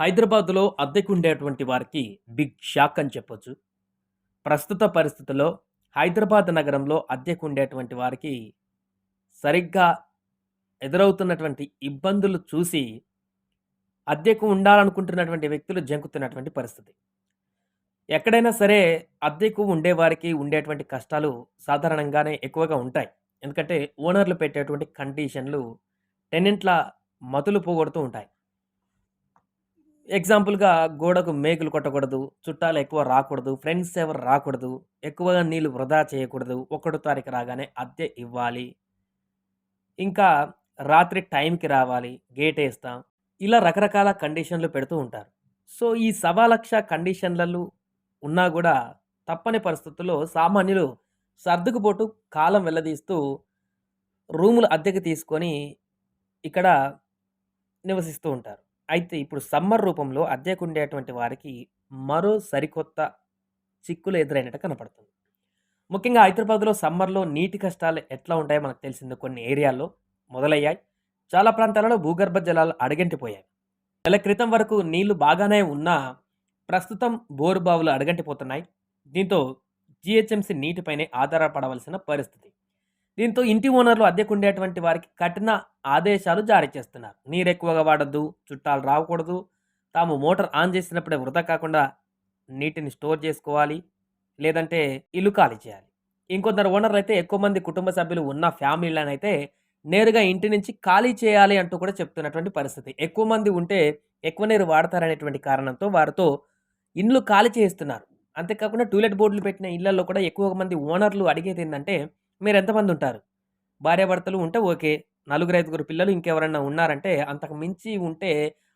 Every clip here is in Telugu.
హైదరాబాద్‌లో అద్దెకుండేటువంటి వారికి బిగ్ షాక్ అని చెప్పొచ్చు. ప్రస్తుత పరిస్థితుల్లో హైదరాబాద్ నగరంలో అద్దెకుండేటువంటి వారికి సరిగ్గా ఎదురవుతున్నటువంటి ఇబ్బందులు చూసి అద్దెకు ఉండాలనుకుంటున్నటువంటి వ్యక్తులు జంకుతున్నటువంటి పరిస్థితి. ఎక్కడైనా సరే అద్దెకు ఉండేవారికి ఉండేటువంటి కష్టాలు సాధారణంగానే ఎక్కువగా ఉంటాయి. ఎందుకంటే ఓనర్‌లు పెట్టేటువంటి కండిషన్‌లు టెనెంట్‌ల మతులు పోగొడుతూ ఉంటాయి. ఎగ్జాంపుల్‌గా గోడకు మేకులు కొట్టకూడదు, చుట్టాలు ఎక్కువ రాకూడదు, ఫ్రెండ్స్ ఎవరు రాకూడదు, ఎక్కువగా నీళ్ళు వృధా చేయకూడదు, ఒకటో తారీఖు రాగానే అద్దె ఇవ్వాలి. ఇంకా రాత్రి టైంకి రావాలి, గేట్ వేస్తాం ఇలా రకరకాల కండిషన్‌లు పెడుతూ ఉంటారు. సో, ఈ సవా లక్ష కండిషన్‌లలో ఉన్నా కూడా తప్పని పరిస్థితుల్లో సామాన్యులు సర్దుకుపోటు కాలం వెళ్ళదీస్తూ రూములు అద్దెకు తీసుకొని ఇక్కడ నివసిస్తూ ఉంటారు. అయితే ఇప్పుడు సమ్మర్ రూపంలో అద్దెకు ఉండేటువంటి వారికి మరో సరికొత్త చిక్కులు ఎదురైనట్టు కనపడుతుంది. ముఖ్యంగా హైదరాబాద్‌లో సమ్మర్‌లో నీటి కష్టాలు ఎట్లా ఉంటాయో మనకు తెలిసింది కొన్ని ఏరియాల్లో మొదలయ్యాయి. చాలా ప్రాంతాలలో భూగర్భ జలాలు అడగంటిపోయాయి నెల క్రితం వరకు నీళ్ళు బాగానే ఉన్నా ప్రస్తుతం బోరు బావులు అడగంటిపోతున్నాయి దీంతో జిహెచ్ఎంసీ నీటిపైనే ఆధారపడవలసిన పరిస్థితి. దీంతో ఇంటి ఓనర్‌లు అద్దెకు ఉండేటువంటి వారికి కఠిన ఆదేశాలు జారీ చేస్తున్నారు. నీరు ఎక్కువగా వాడొద్దు, చుట్టాలు రాకూడదు, తాము మోటార్ ఆన్ చేసినప్పుడే వృధా కాకుండా నీటిని స్టోర్ చేసుకోవాలి. లేదంటే ఇల్లు ఖాళీ చేయాలి. ఇంకొందరు అయితే ఎక్కువ మంది కుటుంబ సభ్యులు ఉన్న ఫ్యామిలీలనైతే నేరుగా ఇంటి నుంచి ఖాళీ చేయాలి అంటూ కూడా చెప్తున్నటువంటి పరిస్థితి. ఎక్కువ మంది ఉంటే ఎక్కువ నీరు వాడతారనేటువంటి కారణంతో వారితో ఇండ్లు ఖాళీ చేయిస్తున్నారు. అంతేకాకుండా టూలెట్ బోర్డులు పెట్టిన ఇళ్ళలో కూడా ఎక్కువ మంది ఓనర్‌లు అడిగేది ఏంటంటే మీరు మీరెంతమంది ఉంటారు? భార్యాభర్తలు ఉంటే ఓకే. నలుగురు, ఐదుగురు పిల్లలు ఇంకెవరన్నా ఉన్నారంటే అంతకు మించి ఉంటే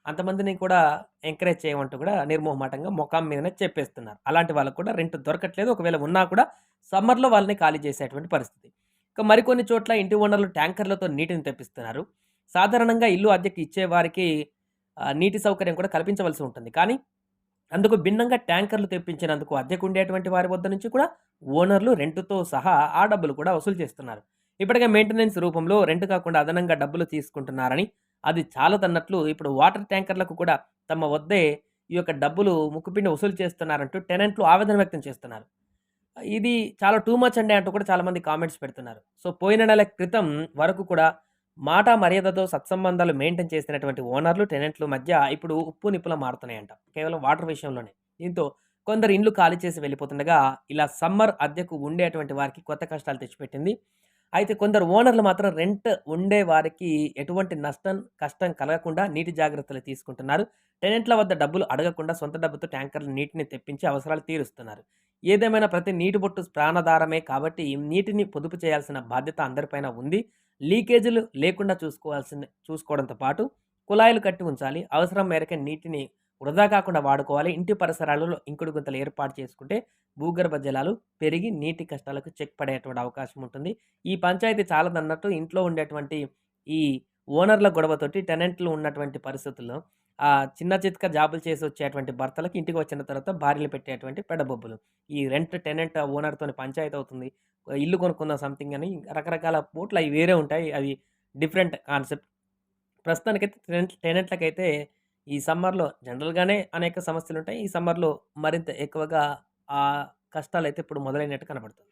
అంతమందిని కూడా ఎంకరేజ్ చేయమంటూ కూడా నిర్మోహమాటంగా ముఖం మీదనే చెప్పేస్తున్నారు. అలాంటి వాళ్ళకి కూడా రెంట్ దొరకట్లేదు. ఒకవేళ ఉన్నా కూడా సమ్మర్‌లో వాళ్ళని ఖాళీ చేసేటువంటి పరిస్థితి. ఇక మరికొన్ని చోట్ల ఇంటి ఓనర్‌లు ట్యాంకర్‌లతో నీటిని తెప్పిస్తున్నారు. సాధారణంగా ఇల్లు అద్దెకు ఇచ్చే వారికి నీటి సౌకర్యం కూడా కల్పించవలసి ఉంటుంది. కానీ అందుకు భిన్నంగా ట్యాంకర్‌లు తెప్పించినందుకు అద్దెకుండేటువంటి వారి వద్ద నుంచి కూడా ఓనర్‌లు రెంటుతో సహా ఆ డబ్బులు కూడా వసూలు చేస్తున్నారు. ఇప్పటికే మెయింటెనెన్స్ రూపంలో రెంట్ కాకుండా అదనంగా డబ్బులు తీసుకుంటున్నారని, అది చాలదన్నట్లు ఇప్పుడు వాటర్ ట్యాంకర్‌లకు కూడా తమ వద్దే ఈ యొక్క డబ్బులు ముక్కుపిండి వసూలు చేస్తున్నారంటూ టెనెంట్లు ఆవేదన వ్యక్తం చేస్తున్నారు. ఇది చాలా టూ మచ్ అండి అంటూ కూడా చాలామంది కామెంట్స్ పెడుతున్నారు. సో, పోయిన నెల క్రితం వరకు కూడా మాట మర్యాదతో సత్సంబంధాలు మెయింటైన్ చేసినటువంటి ఓనర్‌లు, టెనెంట్‌ల మధ్య ఇప్పుడు ఉప్పు నిప్పులా మారుతున్నాయంట. కేవలం వాటర్ విషయంలోనే. దీంతో కొందరు ఇండ్లు ఖాళీ చేసి వెళ్ళిపోతుండగా ఇలా సమ్మర్ అద్దెకు ఉండేటువంటి వారికి కొత్త కష్టాలు తెచ్చిపెట్టింది. అయితే కొందరు ఓనర్‌లు మాత్రం రెంట్ ఉండే వారికి ఎటువంటి నష్టం, కష్టం కలగకుండా నీటి జాగ్రత్తలు తీసుకుంటున్నారు. టెనెంట్‌ల వద్ద డబ్బులు అడగకుండా సొంత డబ్బుతో ట్యాంకర్‌ల నీటిని తెప్పించి అవసరాలు తీరుస్తున్నారు. ఏదేమైనా ప్రతి నీటి బొట్టు ప్రాణాధారమే కాబట్టి నీటిని పొదుపు చేయాల్సిన బాధ్యత అందరిపైన ఉంది. లీకేజీలు లేకుండా చూసుకోవాల్సిన చూసుకోవడంతో పాటు కుళాయిలు కట్టి ఉంచాలి. అవసరం మేరకే నీటిని వృధా కాకుండా వాడుకోవాలి. ఇంటి పరిసరాలలో ఇంకుడు గుంతలు ఏర్పాటు చేసుకుంటే భూగర్భ జలాలు పెరిగి నీటి కష్టాలకు చెక్ పడేటువంటి అవకాశం ఉంటుంది. ఈ పంచాయతీ చాలదన్నట్టు ఇంట్లో ఉండేటువంటి ఈ ఓనర్‌ల గొడవతోటి టెనెంట్లు ఉన్నటువంటి పరిస్థితుల్లో ఆ చిన్న చితక జాబులు చేసి వచ్చేటువంటి భర్తలకు ఇంటికి వచ్చిన తర్వాత భార్యలు పెట్టేటువంటి పెడబొబ్బులు. ఈ రెంట్ టెనెంట్ ఓనర్‌తోని పంచాయతీ అవుతుంది. ఇల్లు కొనుక్కుందాం సంథింగ్ అని రకరకాల పోట్లు అవి వేరే ఉంటాయి. అవి డిఫరెంట్ కాన్సెప్ట్. ప్రస్తుతానికైతే టెనెంట్ టెనెంట్లకైతే ఈ సమ్మర్‌లో జనరల్‌గానే అనేక సమస్యలు ఉంటాయి ఈ సమ్మర్‌లో మరింత ఎక్కువగా ఆ కష్టాలు అయితే ఇప్పుడు మొదలైనట్టు కనబడుతుంది